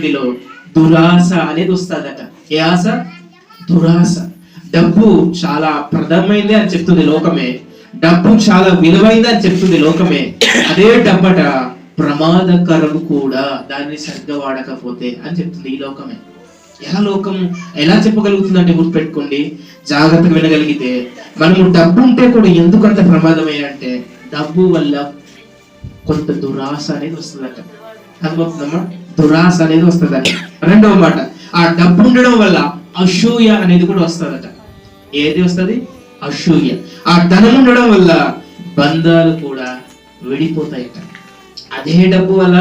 మందిలో దురాశ అనేది వస్తుందట. ఏ ఆశ? దురాశ. డబ్బు చాలా ప్రధమైంది అని చెప్తుంది లోకమే. డబ్బు చాలా విలువైంది అని చెప్తుంది లోకమే. అదే డబ్బట ప్రమాదకరం కూడా దాన్ని సరిగ్గా వాడకపోతే అని చెప్తుంది ఈ లోకమే. ఎలా లోకం ఎలా చెప్పగలుగుతుందంటే గుర్తుపెట్టుకోండి. జాగ్రత్తగా వినగలిగితే మనము డబ్బు ఉంటే కూడా ఎందుకు అంత ప్రమాదమే అంటే డబ్బు వల్ల కొంత దురాశ అనేది వస్తుందట. అర్థమవుతుందమ్మా దురాశ అనేది వస్తుందట. రెండవ మాట ఆ డబ్బు ఉండడం వల్ల అసూయ అనేది కూడా వస్తుందట. ఏది వస్తుంది? అసూయ ఆ ధనం ఉండడం వల్ల బంధాలు కూడా విడిపోతాయట. అదే డబ్బు వల్ల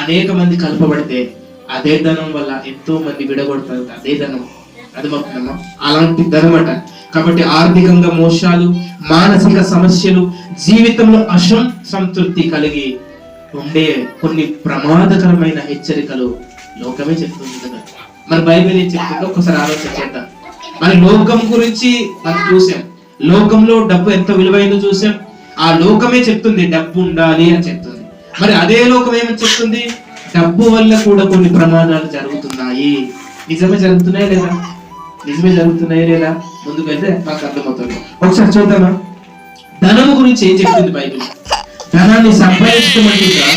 అనేక మంది కలపబడితే అదే ధనం వల్ల ఎంతో మంది విడగొడతారు. అదే ధనం. అర్థమవుతుందమ్మా అలాంటి ధనం అట. కాబట్టి ఆర్థికంగా మోసాలు మానసిక సమస్యలు జీవితంలో అసం సంతృప్తి కలిగి ఉండే కొన్ని ప్రమాదకరమైన హెచ్చరికలు లోకమే చెప్తుంది కదా. మన బైబిల్ ఏం చెప్తుందో ఒకసారి ఆలోచన చేద్దాం. మన లోకం గురించి మనం చూసాం. లోకంలో డబ్బు ఎంత విలువైందో చూసాం. ఆ లోకమే చెప్తుంది డబ్బు ఉండాలి అని చెప్తుంది. మరి అదే లోకం ఏమని చెప్తుంది? డబ్బు వల్ల కూడా కొన్ని ప్రమాదాలు జరుగుతున్నాయి. నిజమే జరుగుతున్నాయి లేదా? నిజమే జరుగుతున్నాయి లేదా? ముందుకైతే మాకు అర్థమవుతుంది. ఒకసారి చూద్దామా? ధనము గురించి ఏం చెప్తుంది బైబిల్? ధనాన్ని సంపాదించమంటుందా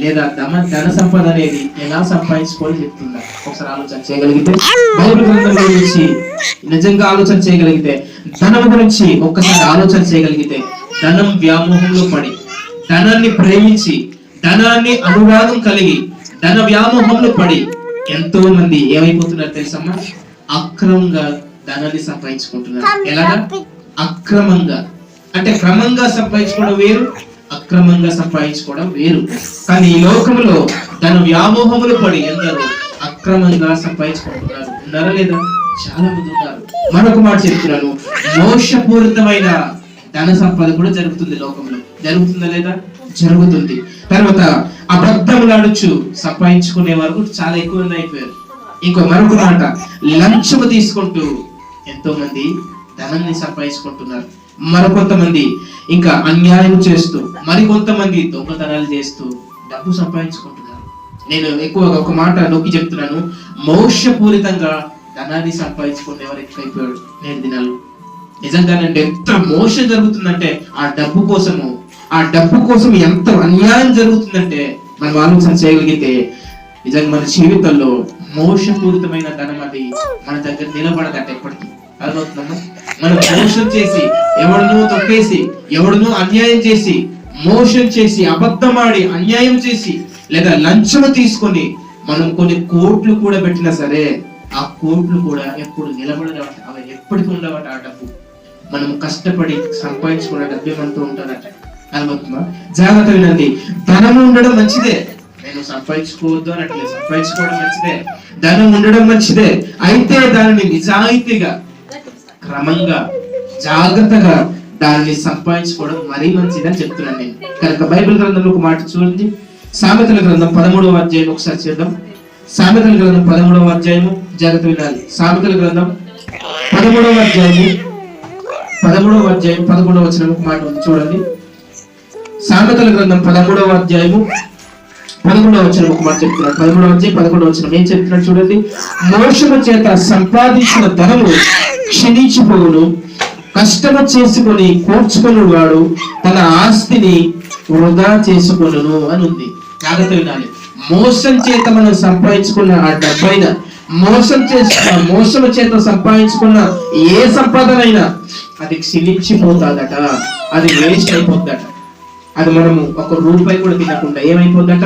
లేదా ధన ధన సంపద అనేది ఎలా సంపాదించుకోవాలి చెప్తుందా? ఒకసారి ఆలోచన చేయగలిగితే బైబిల్ గ్రంథం గురించి నిజంగా ఆలోచన చేయగలిగితే ధనం గురించి ఒక్కసారి ఆలోచన చేయగలిగితే ధనం వ్యామోహంలో పడి ధనాన్ని ప్రేమించి ధనాన్ని అనురాగం కలిగి ధన వ్యామోహంలో పడి ఎంతో మంది ఏమైపోతున్నారు తెలుసమ్మా? అక్రమంగా ధనాన్ని సంపాదించుకుంటున్నారు. ఎలాగా? అక్రమంగా. అంటే క్రమంగా సంపాదించుకోవడం వేరు అక్రమంగా సంపాదించుకోవడం వేరు. కానీ ఈ లోకంలో తన వ్యామోహములు పడి ఎందరో అక్రమంగా సంపాదించుకుంటున్నారు. ఉన్నారా లేదా? చాలా మంది ఉన్నారు. మరొక మాట చెప్తున్నాను. మోసపూరితమైన ధన సంపద కూడా జరుగుతుంది లోకంలో. జరుగుతుందా లేదా? జరుగుతుంది. తర్వాత అబద్ధములాడుచు సంపాదించుకునే వారు కూడా చాలా ఎక్కువ మంది అయిపోయారు. ఇంకో మరొక మాట లంచము తీసుకుంటూ ఎంతో మంది ధనాన్ని సంపాదించుకుంటున్నారు. మరికొంతమంది ఇంకా అన్యాయం చేస్తూ మరికొంతమంది దొంగతనాలు చేస్తూ డబ్బు సంపాదించుకుంటున్నారు. నేను ఎక్కువగా ఒక మాట నొక్కి చెప్తున్నాను. మోక్షపూరితంగా ధనాన్ని సంపాదించుకునేవారు ఎక్కువైపోయాడు నేటి దినాలు నిజంగానంటే ఎంత మోసం జరుగుతుందంటే ఆ డబ్బు కోసము ఆ డబ్బు కోసం ఎంత అన్యాయం జరుగుతుందంటే మనం ఆలోచన చేయగలిగితే నిజంగా మన జీవితంలో మోసపూరితమైన ధనం అది మన దగ్గర నిలబడదంటే ఎప్పటికీ. అర్థమవుతుందమ్మా మనం మోసం చేసి ఎవడినో తొక్కేసి ఎవడినో అన్యాయం చేసి మోసం చేసి అబద్ధమాడి అన్యాయం చేసి లేదా లంచము తీసుకొని మనం కొన్ని కోట్లు కూడా పెట్టినా సరే ఆ కోట్లు కూడా ఎప్పుడు నిలబడదట అవి ఎప్పటికీ ఉండవట ఆ డబ్బు. మనం కష్టపడి సంపాదించుకున్న డబ్బు మనతో ఉంటారట అర్థమవుతుందా? జాగ్రత్త వినండి. ధనం ఉండడం మంచిదే. నేను సంపాదించుకోవద్దు అనట్లేదు సంపాదించుకోవడం మంచిదే. ధనం ఉండడం మంచిదే. అయితే దానిని నిజాయితీగా క్రమంగా జాగ్రత్తగా దానిని సంపాదించుకోవడం మరీ మంచిదని చెప్తున్నాను నేను. కనుక బైబిల్ గ్రంథంలో ఒక మాట చూడండి. సామెతల గ్రంథం పదమూడవ అధ్యాయం ఒకసారి చేద్దాం. సామెతల గ్రంథం పదమూడవ అధ్యాయము జాగ్రత్త వినాలి. సామెతల గ్రంథం పదమూడవ అధ్యాయము పదమూడవ అధ్యాయం పదకొండవ వచ్చిన ఒక మాట ఉంది. చూడండి. సామెతల గ్రంథం పదమూడవ అధ్యాయము పదకొండవ వచ్చిన ఒక మాట చెప్తున్నాడు పదమూడవ అధ్యాయం పదకొండవ వచ్చిన ఏం చెప్తున్నాడు చూడండి. మోసము చేత సంపాదించిన ధనము క్షీణించిపోవును. కష్టము చేసుకొని కూర్చుకుని వాడు తన ఆస్తిని వృధా చేసుకొనును అని ఉంది జాగ్రత్త వినాలి. మోసం చేత మనం సంపాదించుకున్న ఆ డబ్బైనా మోసం చేసిన మోసము చేత సంపాదించుకున్న ఏ సంపాదనైనా అది క్షీణించిపోతాదట. అది వేస్ట్ అయిపోద్దట. అది మనము ఒక రూపాయి కూడా తినకుండా ఏమైపోద్దట?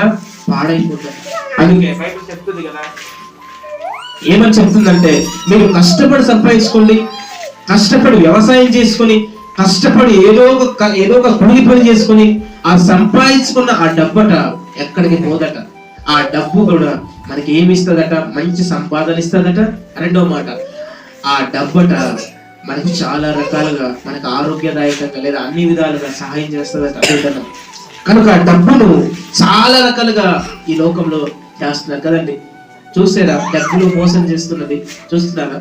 పాడైపోద్దట. అందుకే బయట చెప్తుంది కదా ఏమని చెప్తుందంటే మీరు కష్టపడి సంపాదించుకోండి కష్టపడి వ్యవసాయం చేసుకొని కష్టపడి ఏదో ఒక క- ఏదో ఒక కూలి పని చేసుకొని ఆ సంపాదించుకున్న ఆ డబ్బట ఎక్కడికి పోదట? ఆ డబ్బు కూడా మనకి ఏమి ఇస్తుందట? మంచి సంపాదన ఇస్తుందట? రెండో మాట ఆ డబ్బట మనకి చాలా రకాలుగా మనకు ఆరోగ్యదాయకంగా లేదా అన్ని విధాలుగా సహాయం చేస్తుందట అదేదనం కనుక ఆ డబ్బును చాలా రకాలుగా ఈ లోకంలో చేస్తున్నారు కదండి. చూసారా? డబ్బులు మోసం చేస్తున్నది చూస్తున్నారా?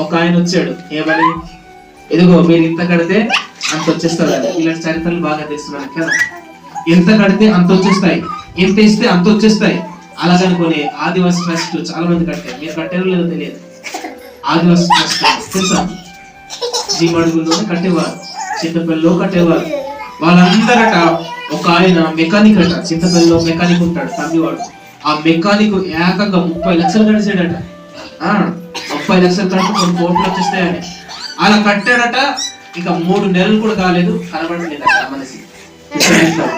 ఒక ఆయన వచ్చాడు. ఏమని? ఇదిగో మీరు ఇంత కడితే అంత వచ్చేస్తుంది ఇలాంటి చరిత్రలు బాగా తెస్తున్నారు కదా? ఎంత కడితే అంత వచ్చేస్తాయి. ఎంత ఇస్తే అంత వచ్చేస్తాయి. అలాగనుకుని ఆదివాసి ట్రస్ట్ చాలా మంది కట్టారు. మీరు కట్టారో లేదో తెలియదు. ఆదివాసి ట్రస్ట్ తెలుసా? జీమడుగుల్లో కట్టేవారు చింతపల్లిలో కట్టేవారు. వాళ్ళందరట ఒక ఆయన మెకానిక్ అట. చింతపల్లిలో మెకానిక్ ఉంటాడు తమ్మివాడు. ఆ మెకానిక్ ఏకంగా ముప్పై లక్షలు కడిసాడట. ముప్పై లక్షలు కడితే కొన్ని కోట్లు వచ్చేస్తాయని. అలా కట్టాడట ఇక మూడు నెలలు కూడా కాలేదు కనబడలేదట ఆ మనిషి.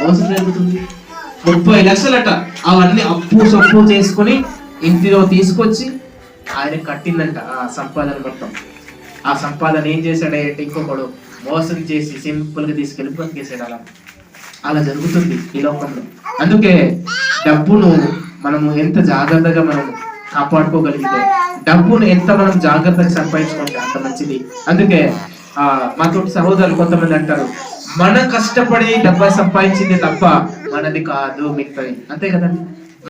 మోసం జరుగుతుంది? ముప్పై లక్షలట. అవన్నీ అప్పు సప్పు చేసుకొని ఇంటిలో తీసుకొచ్చి ఆయన కట్టిందంట ఆ సంపాదన మొత్తం. ఆ సంపాదన ఏం చేశాడంటే ఇంకొకడు మోసం చేసి సింపుల్గా తీసుకెళ్ళి బతికేసాడు అలా. అలా జరుగుతుంది ఈ లోకంలో. అందుకే డబ్బును మనము ఎంత జాగ్రత్తగా మనం కాపాడుకోగలిగితే డబ్బును ఎంత మనం జాగ్రత్తగా సంపాదించుకుంటే అంత మంచిది. అందుకే ఆ మాతో సహోదరులు కొంతమంది అంటారు మన కష్టపడి డబ్బా సంపాదించింది తప్ప మనది కాదు మిగతాది అంతే కదండి.